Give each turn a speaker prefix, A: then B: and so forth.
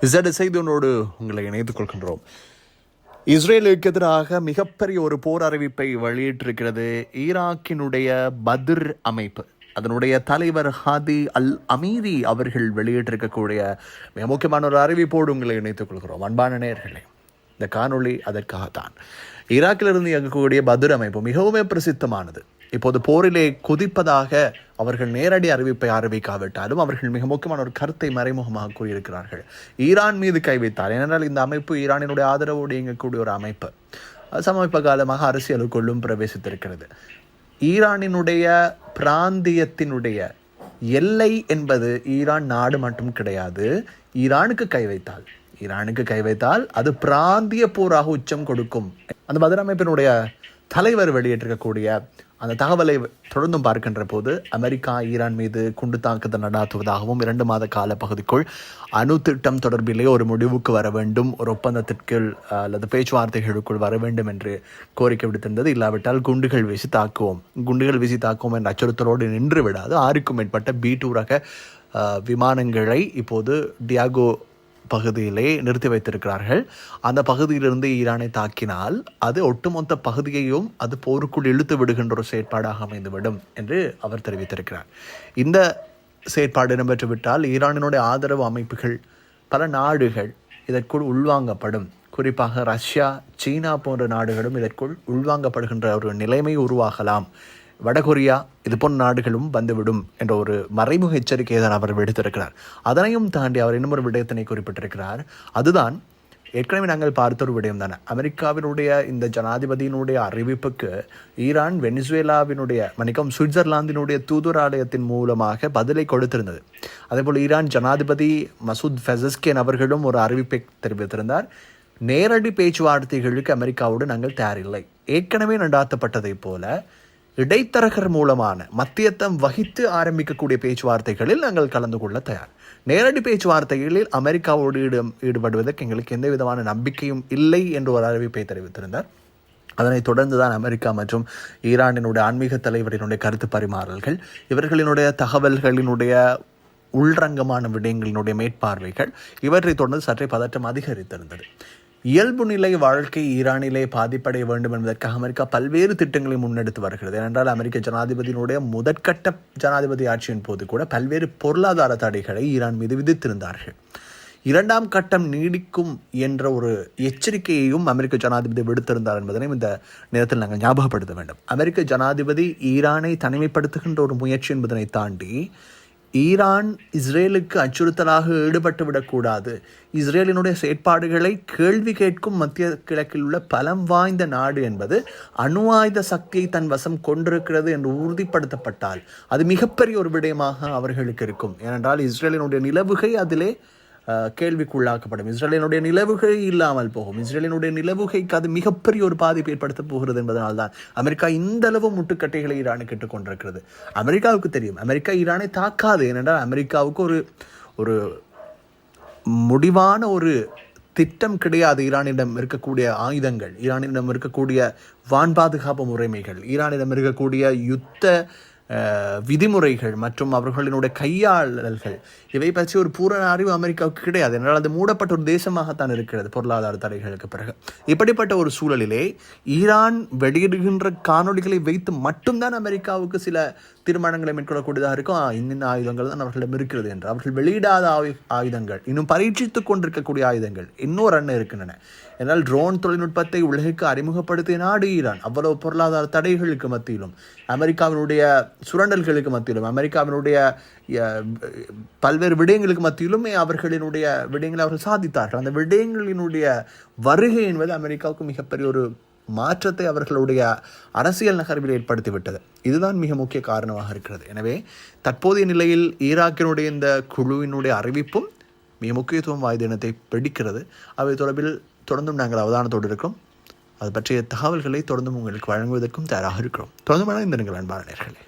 A: Z செய்தியோடு உங்களை இணைத்துக் கொள்கின்றோம். இஸ்ரேலுக்கு எதிராக மிகப்பெரிய ஒரு போர் அறிவிப்பை வெளியிட்டிருக்கிறது ஈராக்கினுடைய பதிர் அமைப்பு. அதனுடைய தலைவர் ஹாதி அல் அமீரி அவர்கள் வெளியிட்டிருக்கக்கூடிய மிக முக்கியமான ஒரு அறிவிப்போடு உங்களை இணைத்துக் கொள்கிறோம். அன்பான நேர்களே இந்த காணொளி அதற்காகத்தான். ஈராக்கிலிருந்து இயங்கக்கூடிய பதிர் அமைப்பு மிகவுமே பிரசித்தமானது. இப்போது போரிலே குதிப்பதாக அவர்கள் நேரடி அறிவிப்பை அறிவிக்காவிட்டாலும் அவர்கள் மிக முக்கியமான ஒரு கருத்தை மறைமுகமாக கூறியிருக்கிறார்கள். ஈரான் மீது கை வைத்தார். ஏனென்றால் இந்த அமைப்பு ஈரானினுடைய ஆதரவோடு இயங்கக்கூடிய ஒரு அமைப்பு. சமீப காலமாக அரசியலுக்குள்ளும் பிரவேசித்திருக்கிறது. ஈரானினுடைய பிராந்தியத்தினுடைய எல்லை என்பது ஈரான் நாடு மட்டும் கிடையாது. ஈரானுக்கு கை வைத்தால். ஈரானுக்கு கை வைத்தால் அது பிராந்திய போராக உச்சம் கொடுக்கும். அந்த பதிலமைப்பினுடைய தலைவர் வெளியிட்டிருக்கக்கூடிய அந்த தகவலை தொடர்ந்தும் பார்க்கின்ற போது அமெரிக்கா ஈரான் மீது குண்டு தாக்குதல் நடாத்துவதாகவும் இரண்டு மாத கால பகுதிக்குள் அணு திட்டம் தொடர்பிலே ஒரு முடிவுக்கு வர வேண்டும் ஒரு ஒப்பந்தத்திற்குள் அல்லது பேச்சுவார்த்தைகளுக்குள் வர வேண்டும் என்று கோரிக்கை விடுத்திருந்தது. இல்லாவிட்டால் குண்டுகள் வீசி தாக்குவோம். குண்டுகள் வீசி தாக்குவோம் என்ற அச்சுறுத்தலோடு நின்று விடாது. ஆறுக்கும் மேற்பட்ட பி டூ ரக விமானங்களை இப்போது டியாகோ பகுதியிலே நிறுத்தி வைத்திருக்கிறார்கள். அந்த பகுதியிலிருந்து ஈரானை தாக்கினால் அது ஒட்டுமொத்த பகுதியையும் அது போருக்குள் இழுத்து விடுகின்ற ஒரு செயற்பாடாக அமைந்துவிடும் என்று அவர் தெரிவித்திருக்கிறார். இந்த செயற்பாடு இடம்பெற்றுவிட்டால் ஈரானினுடைய ஆதரவு அமைப்புகள் பல நாடுகள் இதற்குள் உள்வாங்கப்படும். குறிப்பாக ரஷ்யா சீனா போன்ற நாடுகளும் இதற்குள் உள்வாங்கப்படுகின்ற ஒரு நிலைமை உருவாகலாம் வடகொரியா இது போன்ற நாடுகளும் வந்துவிடும் என்ற ஒரு மறைமுக எச்சரிக்கையை தான் அவர் விடுத்திருக்கிறார். அதனையும் தாண்டி அவர் இன்னும் ஒரு விடயத்தினை குறிப்பிட்டிருக்கிறார். அதுதான் ஏற்கனவே நாங்கள் பார்த்த ஒரு விடயம் தானே அமெரிக்காவினுடைய இந்த ஜனாதிபதியினுடைய அறிவிப்புக்கு ஈரான் வெனிசுவேலாவினுடைய மன்னிக்கும் சுவிட்சர்லாந்தினுடைய தூதுராலயத்தின் மூலமாக பதிலை கொடுத்திருந்தது. அதேபோல் ஈரான் ஜனாதிபதி மசூத் ஃபெசஸ்கேன் அவர்களும் ஒரு அறிவிப்பை தெரிவித்திருந்தார். நேரடி பேச்சுவார்த்தைகளுக்கு அமெரிக்காவோடு நாங்கள் தயாரில்லை. ஏற்கனவே நடாத்தப்பட்டதைப் போல இடைத்தரகர் மூலமான மத்தியத்தம் வகித்து ஆரம்பிக்கக்கூடிய பேச்சுவார்த்தைகளில் நாங்கள் கலந்து கொள்ள தயார். நேரடி பேச்சுவார்த்தைகளில் அமெரிக்காவோடு ஈடு ஈடுபடுவதற்கு எங்களுக்கு எந்த விதமான நம்பிக்கையும் இல்லை என்று ஒரு அறிவிப்பை தெரிவித்திருந்தார். அதனைத் தொடர்ந்து தான் அமெரிக்கா மற்றும் ஈரானினுடைய ஆன்மீக தலைவரினுடைய கருத்து பரிமாறல்கள் இவர்களினுடைய தகவல்களினுடைய உள்ரங்கமான விடயங்களினுடைய மேற்பார்வைகள் இவற்றை தொடர்ந்து சற்றே பதற்றம் அதிகரித்திருந்தது. இயல்பு நிலை வாழ்க்கை ஈரானிலே பாதிப்படைய வேண்டும் என்பதற்காக அமெரிக்கா பல்வேறு திட்டங்களை முன்னெடுத்து வருகிறது. ஏனென்றால் அமெரிக்க ஜனாதிபதியினுடைய முதற்கட்ட ஜனாதிபதி ஆட்சியின் போது கூட பல்வேறு பொருளாதார தடைகளை ஈரான் மீது விதித்திருந்தார்கள். இரண்டாம் கட்டம் நீடிக்கும் என்ற ஒரு எச்சரிக்கையையும் அமெரிக்க ஜனாதிபதி விடுத்திருந்தார் என்பதனை இந்த நேரத்தில் நாங்கள் ஞாபகப்படுத்த வேண்டும். அமெரிக்க ஜனாதிபதி ஈரானை தனிமைப்படுத்துகின்ற ஒரு முயற்சி என்பதனை தாண்டி ஈரான் இஸ்ரேலுக்கு அச்சுறுத்தலாக ஈடுபட்டு விடக்கூடாது இஸ்ரேலினுடைய செயற்பாடுகளை கேள்வி கேட்கும் மத்திய கிழக்கில் உள்ள பலம் வாய்ந்த நாடு என்பது அணு ஆயுத சக்தியை தன் வசம் கொண்டிருக்கிறது என்று உறுதிப்படுத்தப்பட்டால் அது மிகப்பெரிய ஒரு விடயமாக அவர்களுக்கு இருக்கும். ஏனென்றால் இஸ்ரேலினுடைய நிலவுகை அதிலே கேள்விக்குள்ளாக்கப்படும். இஸ்ரேலினுடைய நிலவுகை இல்லாமல் போகும். இஸ்ரேலினுடைய நிலவுகைக்கு அது மிகப்பெரிய ஒரு பாதிப்பு ஏற்படுத்த போகிறது என்பதனால் தான் அமெரிக்கா இந்த அளவு முட்டுக்கட்டைகளை ஈரானுக்கு இட்டுக்கொண்டிருக்கிறது அமெரிக்காவுக்கு தெரியும். அமெரிக்கா ஈரானை தாக்காது. ஏனென்றால் அமெரிக்காவுக்கு ஒரு ஒரு முடிவான ஒரு திட்டம் கிடையாது ஈரானிடம் இருக்கக்கூடிய ஆயுதங்கள். ஈரானிடம் இருக்கக்கூடிய வான் பாதுகாப்பு முறைமைகள். ஈரானிடம் இருக்கக்கூடிய யுத்த விதிமுறைகள் மற்றும் அவர்களினுடைய கையாளல்கள். இவை பற்றி ஒரு பூரண அறிவு அமெரிக்காவுக்கு கிடையாது. என்றால் அது மூடப்பட்ட ஒரு தேசமாகத்தான் இருக்கிறது. பொருளாதார தடைகளுக்கு பிறகு. இப்படிப்பட்ட ஒரு சூழலிலே ஈரான் வெளியிடுகின்ற காணொலிகளை வைத்து மட்டும்தான் அமெரிக்காவுக்கு சில தீர்மானங்களை மேற்கொள்ளக்கூடியதாக இருக்கும் இன்னின் ஆயுதங்கள் தான் அவர்களிடம் இருக்கிறது என்று. அவர்கள் வெளியிடாத ஆயு ஆயுதங்கள் இன்னும் பரீட்சித்துக் கொண்டிருக்கக்கூடிய ஆயுதங்கள் இன்னொரு அண்ணன் இருக்கின்றன. என்னால் ட்ரோன் தொழில்நுட்பத்தை உலகுக்கு அறிமுகப்படுத்திய நாடு ஈரான். அவ்வளவு பொருளாதார தடைகளுக்கு மத்தியிலும் அமெரிக்காவினுடைய சுரண்டல்களுக்கு மத்தியிலும் அமெரிக்காவினுடைய பல்வேறு விடயங்களுக்கு மத்தியிலுமே அவர்களினுடைய விடயங்களை அவர்கள் சாதித்தார்கள். அந்த விடயங்களினுடைய வருகை என்பது அமெரிக்காவுக்கு மிகப்பெரிய ஒரு மாற்றத்தை அவர்களுடைய அரசியல் நகர்வில் ஏற்படுத்திவிட்டது. இதுதான் மிக முக்கிய காரணமாக இருக்கிறது. எனவே தற்போதைய நிலையில் ஈராக்கினுடைய இந்த குழுவினுடைய அறிவிப்பும் மிக முக்கியத்துவம் வாய்ந்த இனத்தை பிடிக்கிறது. அவை தொடர்பில் தொடர்ந்தும் நாங்கள் அவதானத்தோடு இருக்கோம். அது பற்றிய தகவல்களை தொடர்ந்தும் உங்களுக்கு வழங்குவதற்கும் தயாராக இருக்கிறோம். தொடர்ந்து இந்த நீங்கள் அன்பான நேர்களே.